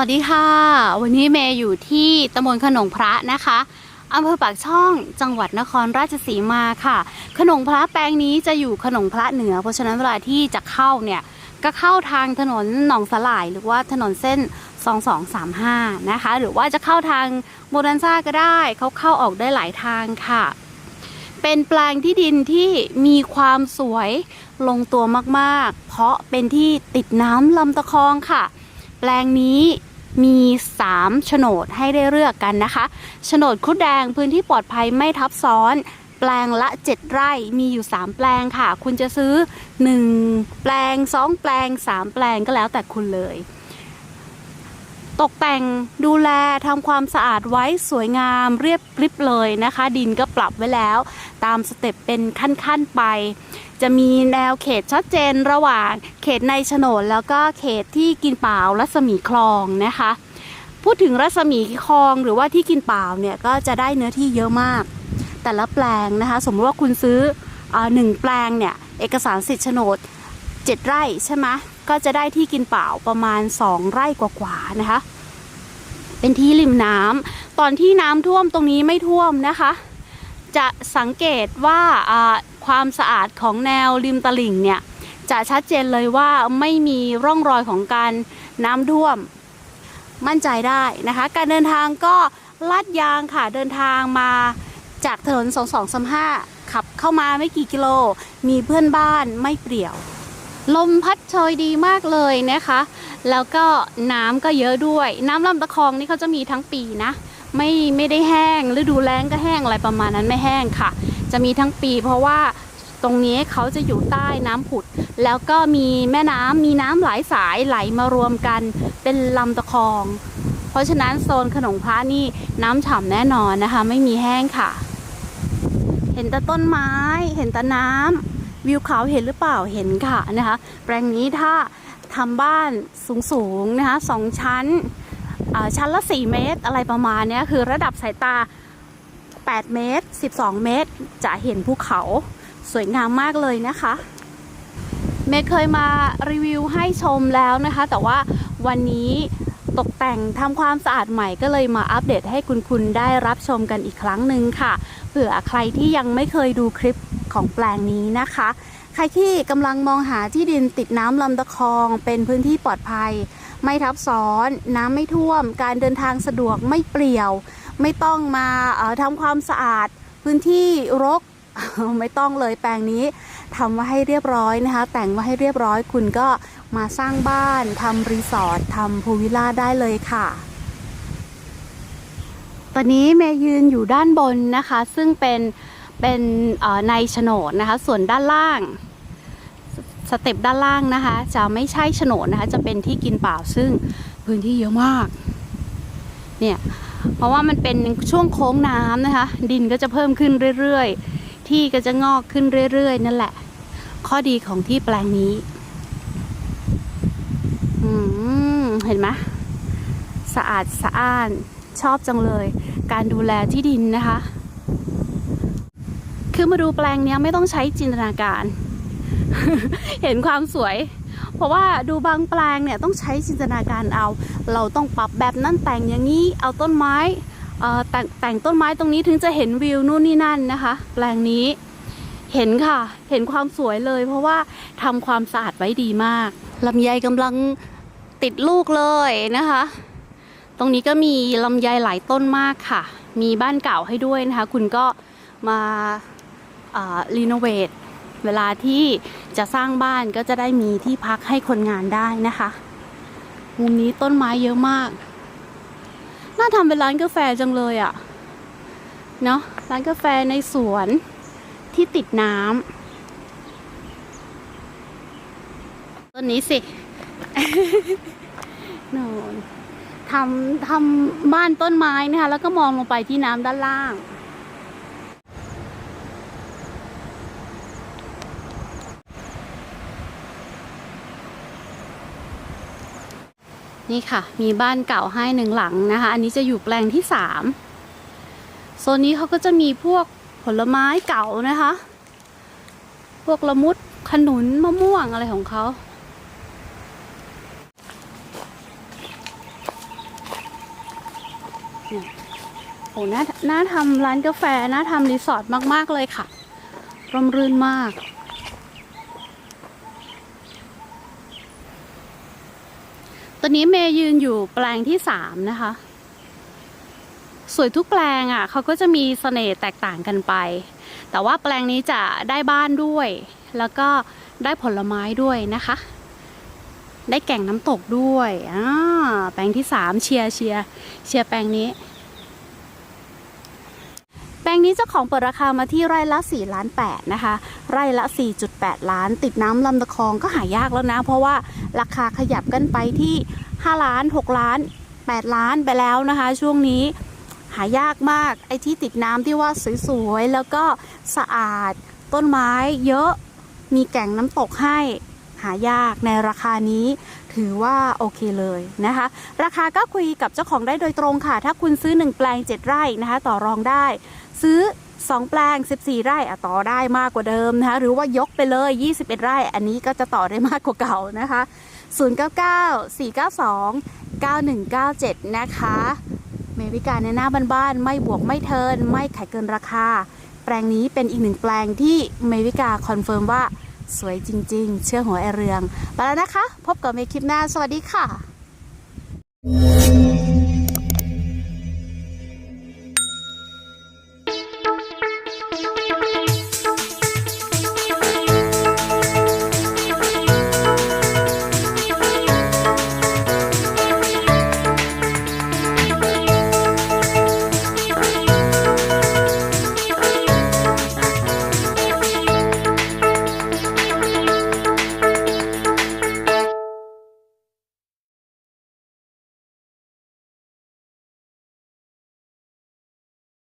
วัสดีค่ะ วันนี้เมย์อยู่ที่ตำบลขนงพระนะคะอำเภอปากช่องจังหวัดนครราชสีมาค่ะ ขนงพระแปลงนี้จะอยู่ขนงพระเหนือ เพราะฉะนั้นเวลาที่จะเข้าเนี่ยก็เข้าทางถนนหนองสลาย หรือว่าถนนเส้น 2235 นะคะ หรือว่าจะเข้าทางโมดันซ่าก็ได้เขาเข้าออกได้หลายทางค่ะ เป็นแปลงที่ดินที่มีความสวยลงตัวมากๆ เพราะเป็นที่ติดน้ำลำตะคองค่ะแปลงนี้ มี3โฉนดให้ได้เลือกกันนะคะโฉนดคุดแดงพื้นที่ปลอดภัยไม่ทับซ้อนแปลงละ 7 ไร่ มีอยู่ 3 แปลงค่ะ คุณจะซื้อ 1 แปลง 2 แปลง 3 แปลงก็แล้วแต่คุณเลย ตกแต่งดูแลทำความสะอาดไว้สวยงามเรียบริบเลยนะคะ ดินก็ปรับไว้แล้ว ตามสเต็ปเป็นขั้นๆไป จะมีแนวเขตชัดเจนระหว่างเขตในโฉนดแล้วก็เขตที่กินเปล่ารัศมีคลองนะคะ พูดถึงรัศมีคลองหรือว่าที่กินเปล่าเนี่ยก็จะได้เนื้อที่เยอะมาก แต่ละแปลงนะคะ สมมติว่าคุณซื้ออาหนึ่งแปลงเนี่ยเอกสารสิทธิ์โฉนด 7 ไร่ใช่ไหมก็จะได้ที่กินเปล่าประมาณ 2 ไร่กว่าๆนะคะ เป็นที่ริมน้ำตอนที่น้ำท่วมตรงนี้ไม่ท่วมนะคะ จะสังเกตว่าความสะอาดของแนวริมตลิ่งเนี่ยจะชัดเจนเลยว่าไม่มีร่องรอยของการน้ำท่วมมั่นใจได้นะคะ การเดินทางก็ลาดยางค่ะเดินทางมาจากถนน 2235 ขับเข้ามาไม่กี่กิโล มีเพื่อนบ้านไม่เปรี่ยว ลมพัดโชยดีมากเลยนะคะ แล้วก็น้ำก็เยอะด้วย น้ำลำตะคองนี่เขาจะมีทั้งปีนะ ไม่ไม่ได้แห้งฤดูแล้งก็แห้งอะไรประมาณนั้นไม่แห้งค่ะ จะมีทั้งปีเพราะว่าตรงนี้เขาจะอยู่ใต้น้ำผุด แล้วก็มีแม่น้ำมีน้ำหลายสายไหลมารวมกันเป็นลำตะคอง เพราะฉะนั้นโซนขนงพระนี่น้ำฉ่ำแน่นอนนะคะ ไม่มีแห้งค่ะ เห็นแต่ต้นไม้เห็นแต่น้ำ วิวเขาเห็นหรือเปล่าเห็นค่ะนะคะ แปลงนี้ถ้าทำบ้านสูงๆนะคะสองชั้นอ่าชั้นละ 4 เมตร อะไรประมาณนี้คือระดับสายตา 8 เมตร 12 เมตร จะเห็นภูเขาสวยงามมากเลยนะคะ เมย์เคยมารีวิวให้ชมแล้วนะคะ แต่ว่าวันนี้ตกแต่งทำความสะอาดใหม่ก็เลยมาอัปเดตให้คุณคุณได้รับชมกันอีกครั้งหนึ่งค่ะ เผื่อใครที่ยังไม่เคยดูคลิป ของแปลงนี้นะคะ ใครที่กำลังมองหาที่ดินติดน้ำลำตะคอง เป็นพื้นที่ปลอดภัย ไม่ทับซ้อน น้ำไม่ท่วม การเดินทางสะดวกไม่เปลี่ยว ไม่ต้องมาทำความสะอาด พื้นที่รกไม่ต้องเลยแปลงนี้ทำมาให้เรียบร้อยนะคะ แต่งมาให้เรียบร้อยคุณก็มาสร้างบ้านทำรีสอร์ททำพูลวิลล่าได้เลยค่ะ ตอนนี้เมย์ยืนอยู่ด้านบนนะคะ ซึ่งเป็น เป็นในโฉนดนะคะ ส่วนด้านล่างสเต็ปด้านล่างนะคะ จะไม่ใช่โฉนดนะคะ จะเป็นที่กินเปล่าซึ่งพื้นที่เยอะมาก เนี่ย เพราะว่ามันเป็นช่วงโค้งน้ำนะคะ ดินก็จะเพิ่มขึ้นเรื่อยๆ ที่ก็จะงอกขึ้นเรื่อยๆ นั่นแหละ ข้อดีของที่แปลงนี้เห็นไหมสะอาดสะอ้านชอบจังเลย การดูแลที่ดินนะคะ คือมาดูแปลงเนี้ยไม่ต้องใช้จินตนาการ เห็นความสวย เพราะว่าดูบางแปลงเนี่ยต้องใช้จินตนาการเอา เราต้องปรับแบบนั้นแต่งอย่างนี้เอาต้นไม้แต่งแต่งต้นไม้ตรงนี้ถึงจะเห็นวิวนู่นนี่นั่นนะคะ แปลงนี้เห็นค่ะ เห็นความสวยเลย เพราะว่าทำความสะอาดไว้ดีมากลำไยกำลังติดลูกเลยนะคะ ตรงนี้ก็มีลำไยหลายต้นมากค่ะ มีบ้านเก่าให้ด้วยนะคะ คุณก็มา รีโนเวทเวลาที่จะสร้างบ้านก็จะได้มีที่พักให้คนงานได้นะคะ มุมนี้ต้นไม้เยอะมาก น่าทำเป็นร้านกาแฟจังเลยอะ่ะ เนาะร้านกาแฟในสวนที่ติดน้ำต้นนี้สิโน่นทำทำบ้านต้นไม้นะคะ แล้วก็มองลงไปที่น้ำด้านล่าง นี่ค่ะ มีบ้านเก่าให้หนึ่งหลังนะคะ อันนี้จะอยู่แปลงที่สามโซนนี้เขาก็จะมีพวกผลไม้เก่านะคะ พวกละมุดขนุนมะม่วงอะไรของเขาโอ้หน้าน่าทำร้านกาแฟ น่าทำรีสอร์ทมาก ๆ เลยค่ะ ร่มรื่นมาก อนนี้เมย์ยืนอยู่แปลงที่สามนะคะ สวยทุกแปลงอะเขาก็จะมีเสน่ห์แตกต่างกันไป แต่ว่าแปลงนี้จะได้บ้านด้วย แล้วก็ได้ผลไม้ด้วยนะคะ ได้แก่งน้ำตกด้วยอ่าแปลงที่สามเชียร์เชียร์เชียร์แปลงนี้ งนี้เจ้าของเปิดราคามาที่ไร่ละ4ล้าน8นะคะ ไร่ละ 4.8 ล้าน ติดน้ำลำตะคองก็หายากแล้วนะ เพราะว่าราคาขยับกันไปที่ 5 ล้าน 6 ล้าน 8 ล้านไปแล้วนะคะ ช่วงนี้หายากมากไอ้ที่ติดน้ำที่ว่าสวยๆ แล้วก็สะอาดต้นไม้เยอะมีแก่งน้ำตกให้หายากในราคานี้ถือว่าโอเคเลยนะคะ ราคาก็คุยกับเจ้าของได้โดยตรงค่ะ ถ้าคุณซื้อ 1 แปลง 7 ไร่นะคะ ต่อรองได้ ซื้อ 2 แปลง 14 ไร่อะต่อได้มากกว่าเดิมนะคะหรือว่ายกไปเลย 21 ไร่ อันนี้ก็จะต่อได้มากกว่าเก่านะคะ 099 492 9197 นะคะ เมวิกาในหน้าบ้านๆไม่บวกไม่เทิน ไม่ขายเกินราคา แปลงนี้เป็นอีกหนึ่งแปลงที่เมวิกาคอนเฟิร์มว่าสวยจริง ๆ เชื่อหัวไอเรือง ไปแล้วนะคะ พบกับเมคลิปหน้า สวัสดีค่ะ